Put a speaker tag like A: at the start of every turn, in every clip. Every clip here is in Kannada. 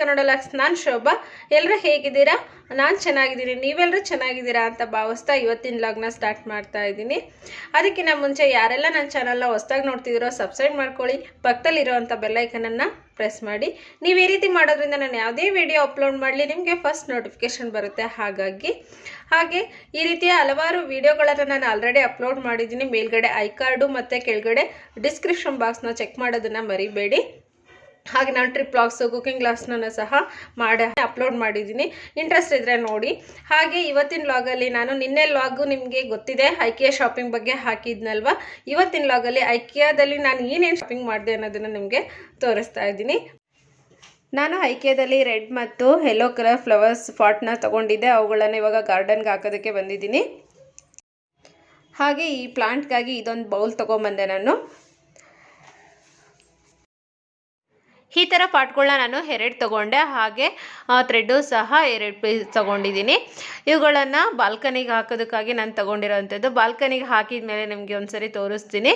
A: ಕನ್ನಡ ಲಾಕ್ಸ್. ನಾನು ಶೋಭಾ. ಎಲ್ಲರೂ ಹೇಗಿದ್ದೀರಾ? ನಾನು ಚೆನ್ನಾಗಿದ್ದೀನಿ. ನೀವೆಲ್ಲರೂ ಚೆನ್ನಾಗಿದ್ದೀರಾ ಅಂತ ಭಾವಿಸ್ತಾ ಇವತ್ತಿನ ಲಾಗ್ನ ಸ್ಟಾರ್ಟ್ ಮಾಡ್ತಾ ಇದ್ದೀನಿ. ಅದಕ್ಕಿಂತ ಮುಂಚೆ ಯಾರೆಲ್ಲ ನನ್ನ ಚಾನಲ್ನ ಹೊಸ್ದಾಗಿ ನೋಡ್ತಿದ್ದೀರೋ ಸಬ್ಸ್ಕ್ರೈಬ್ ಮಾಡ್ಕೊಳ್ಳಿ. ಪಕ್ಕದಲ್ಲಿರೋವಂಥ ಬೆಲ್ಲೈಕನನ್ನು ಪ್ರೆಸ್ ಮಾಡಿ. ನೀವು ಈ ರೀತಿ ಮಾಡೋದ್ರಿಂದ ನಾನು ಯಾವುದೇ ವಿಡಿಯೋ ಅಪ್ಲೋಡ್ ಮಾಡಲಿ, ನಿಮಗೆ ಫಸ್ಟ್ ನೋಟಿಫಿಕೇಶನ್ ಬರುತ್ತೆ. ಹಾಗಾಗಿ, ಹಾಗೆ ಈ ರೀತಿಯ ಹಲವಾರು ವಿಡಿಯೋಗಳನ್ನು ನಾನು ಆಲ್ರೆಡಿ ಅಪ್ಲೋಡ್ ಮಾಡಿದ್ದೀನಿ. ಮೇಲ್ಗಡೆ ಐ ಕಾರ್ಡು ಮತ್ತು ಕೆಳಗಡೆ ಡಿಸ್ಕ್ರಿಪ್ಷನ್ ಬಾಕ್ಸ್ನ ಚೆಕ್ ಮಾಡೋದನ್ನು ಮರಿಬೇಡಿ. ಹಾಗೆ ನಾನು ಟ್ರಿಪ್ ಬ್ಲಾಗ್ಸು ಕುಕಿಂಗ್ ಕ್ಲಾಸ್ನೂ ಸಹ ಮಾಡಿ ಅಪ್ಲೋಡ್ ಮಾಡಿದ್ದೀನಿ. ಇಂಟ್ರೆಸ್ಟ್ ಇದ್ದರೆ ನೋಡಿ. ಹಾಗೆ ಇವತ್ತಿನ ಲಾಗಲ್ಲಿ ನಾನು ನಿನ್ನೆ ಲಾಗು ನಿಮಗೆ ಗೊತ್ತಿದೆ ಐಕಿಯಾ ಶಾಪಿಂಗ್ ಬಗ್ಗೆ ಹಾಕಿದ್ನಲ್ವ? ಇವತ್ತಿನ ಲಾಗಲ್ಲಿ ಐಕಿಯಾದಲ್ಲಿ ನಾನು ಏನೇನು ಶಾಪಿಂಗ್ ಮಾಡಿದೆ ಅನ್ನೋದನ್ನು ನಿಮಗೆ ತೋರಿಸ್ತಾ ಇದ್ದೀನಿ. ನಾನು ಐಕಿಯಾದಲ್ಲಿ ರೆಡ್ ಮತ್ತು ಯೆಲ್ಲೋ ಕಲರ್ ಫ್ಲವರ್ಸ್ ಪಾಟ್ನ ತೊಗೊಂಡಿದ್ದೆ. ಅವುಗಳನ್ನು ಇವಾಗ ಗಾರ್ಡನ್ಗೆ ಹಾಕೋದಕ್ಕೆ ಬಂದಿದ್ದೀನಿ. ಹಾಗೆ ಈ ಪ್ಲಾಂಟ್ಗಾಗಿ ಇದೊಂದು ಬೌಲ್ ತೊಗೊಂಬಂದೆ ನಾನು. ಈ ಥರ ಪಾಟ್ಗಳನ್ನ ನಾನು ಎರಡು ತೊಗೊಂಡೆ, ಹಾಗೆ ಥ್ರೆಡ್ಡು ಸಹ ಎರಡು ಪೀಸ್ ತೊಗೊಂಡಿದ್ದೀನಿ. ಇವುಗಳನ್ನು ಬಾಲ್ಕನಿಗೆ ಹಾಕೋದಕ್ಕಾಗಿ ನಾನು ತೊಗೊಂಡಿರೋವಂಥದ್ದು ಬಾಲ್ಕನಿಗೆ ಹಾಕಿದ ಮೇಲೆ ನಿಮಗೆ ಒಂದ್ಸರಿ ತೋರಿಸ್ತೀನಿ.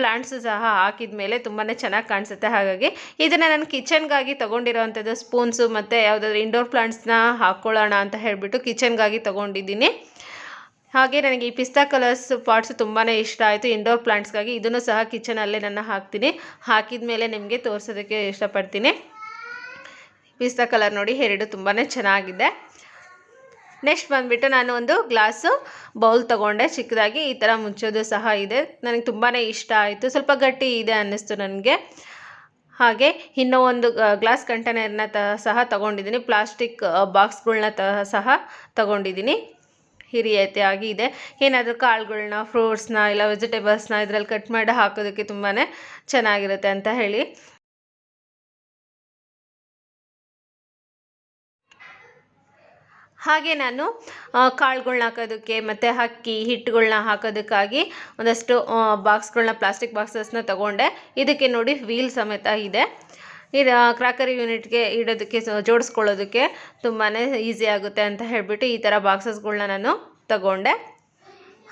A: ಪ್ಲಾಂಟ್ಸು ಸಹ ಹಾಕಿದ ಮೇಲೆ ತುಂಬಾ ಚೆನ್ನಾಗಿ ಕಾಣಿಸುತ್ತೆ. ಹಾಗಾಗಿ ಇದನ್ನು ನಾನು ಕಿಚನ್ಗಾಗಿ ತೊಗೊಂಡಿರೋವಂಥದ್ದು ಸ್ಪೂನ್ಸು ಮತ್ತು ಯಾವುದಾದ್ರು ಇಂಡೋರ್ ಪ್ಲಾಂಟ್ಸ್ನ ಹಾಕ್ಕೊಳ್ಳೋಣ ಅಂತ ಹೇಳಿಬಿಟ್ಟು ಕಿಚನ್ಗಾಗಿ ತೊಗೊಂಡಿದ್ದೀನಿ. ಹಾಗೆ ನನಗೆ ಈ ಪಿಸ್ತಾ ಕಲರ್ಸ್ ಪಾಟ್ಸ್ ತುಂಬಾ ಇಷ್ಟ ಆಯಿತು. ಇಂಡೋರ್ ಪ್ಲಾಂಟ್ಸ್ಗಾಗಿ ಇದನ್ನು ಸಹ ಕಿಚನಲ್ಲೇ ನಾನು ಹಾಕ್ತೀನಿ. ಹಾಕಿದ ಮೇಲೆ ನಿಮಗೆ ತೋರಿಸೋದಕ್ಕೆ ಇಷ್ಟಪಡ್ತೀನಿ. ಪಿಸ್ತಾ ಕಲರ್ ನೋಡಿ ಎರಡು ತುಂಬಾ ಚೆನ್ನಾಗಿದೆ. ನೆಕ್ಸ್ಟ್ ಬಂದುಬಿಟ್ಟು ನಾನು ಒಂದು ಗ್ಲಾಸು ಬೌಲ್ ತೊಗೊಂಡೆ. ಚಿಕ್ಕದಾಗಿ ಈ ಥರ ಮುಚ್ಚೋದು ಸಹ ಇದೆ. ನನಗೆ ತುಂಬಾ ಇಷ್ಟ ಆಯಿತು. ಸ್ವಲ್ಪ ಗಟ್ಟಿ ಇದೆ ಅನ್ನಿಸ್ತು ನನಗೆ. ಹಾಗೆ ಇನ್ನೂ ಒಂದು ಗ್ಲಾಸ್ ಕಂಟೈನರ್ನ ತ, ಸಹ ತೊಗೊಂಡಿದ್ದೀನಿ. ಪ್ಲಾಸ್ಟಿಕ್ ಬಾಕ್ಸ್ಗಳನ್ನ ತ, ಸಹ ತೊಗೊಂಡಿದ್ದೀನಿ. ಈ ಆಗಿದೆ ಏನಾದರೂ ಕಾಳುಗಳ್ನ ಫ್ರೂಟ್ಸ್ನ ಇಲ್ಲ ವೆಜಿಟೇಬಲ್ಸ್ನ ಇದರಲ್ಲಿ ಕಟ್ ಮಾಡಿ ಹಾಕೋದಕ್ಕೆ ತುಂಬಾ ಚೆನ್ನಾಗಿರುತ್ತೆ ಅಂತ ಹೇಳಿ. ಹಾಗೆ ನಾನು ಕಾಳುಗಳ್ನ ಹಾಕೋದಕ್ಕೆ ಮತ್ತು ಅಕ್ಕಿ, ಹಿಟ್ಟುಗಳ್ನ ಹಾಕೋದಕ್ಕಾಗಿ ಒಂದಷ್ಟು ಬಾಕ್ಸ್ಗಳನ್ನ ಪ್ಲಾಸ್ಟಿಕ್ ಬಾಕ್ಸಸ್ನ ತಗೊಂಡೆ. ಇದಕ್ಕೆ ನೋಡಿ ವೀಲ್ ಸಮೇತ ಇದೆ. ಇದು ಕ್ರಾಕರಿ ಯೂನಿಟ್ಗೆ ಇಡೋದಕ್ಕೆ ಜೋಡಿಸ್ಕೊಳ್ಳೋದಕ್ಕೆ ತುಂಬಾ ಈಸಿ ಆಗುತ್ತೆ ಅಂತ ಹೇಳಿಬಿಟ್ಟು ಈ ಥರ ಬಾಕ್ಸಸ್ಗಳನ್ನ ನಾನು ತಗೊಂಡೆ.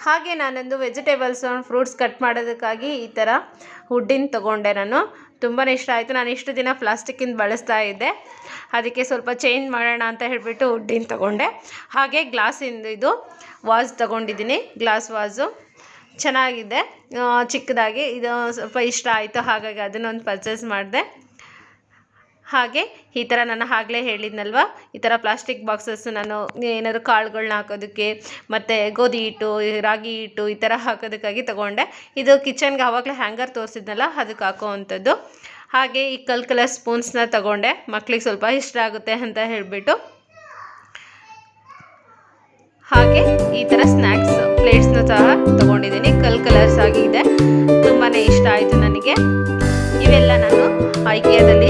A: ಹಾಗೆ ನಾನೊಂದು ವೆಜಿಟೇಬಲ್ಸ್ ಫ್ರೂಟ್ಸ್ ಕಟ್ ಮಾಡೋದಕ್ಕಾಗಿ ಈ ಥರ ವುಡ್ಡಿನ ತೊಗೊಂಡೆ ನಾನು. ತುಂಬಾ ಇಷ್ಟ ಆಯಿತು. ನಾನು ಇಷ್ಟು ದಿನ ಪ್ಲಾಸ್ಟಿಕ್ಕಿಂದ ಬಳಸ್ತಾ ಇದ್ದೆ. ಅದಕ್ಕೆ ಸ್ವಲ್ಪ ಚೇಂಜ್ ಮಾಡೋಣ ಅಂತ ಹೇಳಿಬಿಟ್ಟು ವುಡ್ಡಿನ ತೊಗೊಂಡೆ. ಹಾಗೆ ಗ್ಲಾಸಿಂದು ಇದು ವಾಸ್ ತೊಗೊಂಡಿದ್ದೀನಿ. ಗ್ಲಾಸ್ ವಾಸು ಚೆನ್ನಾಗಿದೆ. ಚಿಕ್ಕದಾಗಿ. ಇದು ಸ್ವಲ್ಪ ಇಷ್ಟ ಆಯಿತು. ಹಾಗಾಗಿ ಅದನ್ನೊಂದು ಪರ್ಚೇಸ್ ಮಾಡಿದೆ. ಹಾಗೆ ಈ ಥರ ನಾನು ಆಗಲೇ ಹೇಳಿದ್ನಲ್ವ? ಈ ಥರ ಪ್ಲಾಸ್ಟಿಕ್ ಬಾಕ್ಸಸ್ ನಾನು ಏನಾದರೂ ಕಾಳುಗಳನ್ನ ಹಾಕೋದಕ್ಕೆ, ಮತ್ತು ಗೋಧಿ ಹಿಟ್ಟು, ರಾಗಿ ಹಿಟ್ಟು ಈ ಥರ ಹಾಕೋದಕ್ಕಾಗಿ ತೊಗೊಂಡೆ. ಇದು ಕಿಚನ್ಗೆ ಆವಾಗಲೇ ಹ್ಯಾಂಗರ್ ತೋರಿಸಿದ್ನಲ್ಲ, ಅದಕ್ಕೆ ಹಾಕೋವಂಥದ್ದು. ಹಾಗೆ ಈ ಕಲ್ ಕಲರ್ ಸ್ಪೂನ್ಸ್ನ ತೊಗೊಂಡೆ. ಮಕ್ಕಳಿಗೆ ಸ್ವಲ್ಪ ಇಷ್ಟ ಆಗುತ್ತೆ ಅಂತ ಹೇಳಿಬಿಟ್ಟು. ಹಾಗೆ ಈ ಥರ ಸ್ನ್ಯಾಕ್ಸ್ ಪ್ಲೇಟ್ಸ್ನ ಸಹ ತೊಗೊಂಡಿದ್ದೀನಿ. ಕಲ್ ಕಲರ್ಸ್ ಆಗಿದೆ ತುಂಬಾ ಇಷ್ಟ ಆಯಿತು ನನಗೆ. ಇವೆಲ್ಲ ನಾನು ಐಕಿಯಾದಲ್ಲಿ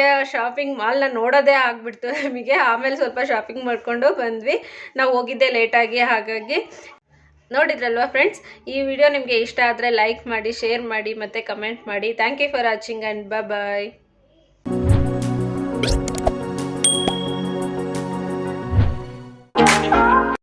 A: ಅದಕ್ಕೆ ಶಾಪಿಂಗ್ ಮಾಲ್ನ ನೋಡೋದೇ ಆಗ್ಬಿಡ್ತು ನಮಗೆ. ಆಮೇಲೆ ಸ್ವಲ್ಪ ಶಾಪಿಂಗ್ ಮಾಡಿಕೊಂಡು ಬಂದ್ವಿ. ನಾವು ಹೋಗಿದ್ದೆ ಲೇಟಾಗಿ ಹಾಗಾಗಿ. ನೋಡಿದ್ರಲ್ವಾ ಫ್ರೆಂಡ್ಸ್ ಈ ವಿಡಿಯೋ ನಿಮಗೆ ಇಷ್ಟ ಆದರೆ ಲೈಕ್ ಮಾಡಿ ಶೇರ್ ಮಾಡಿ, ಮತ್ತು ಕಮೆಂಟ್ ಮಾಡಿ. Thank you for watching and bye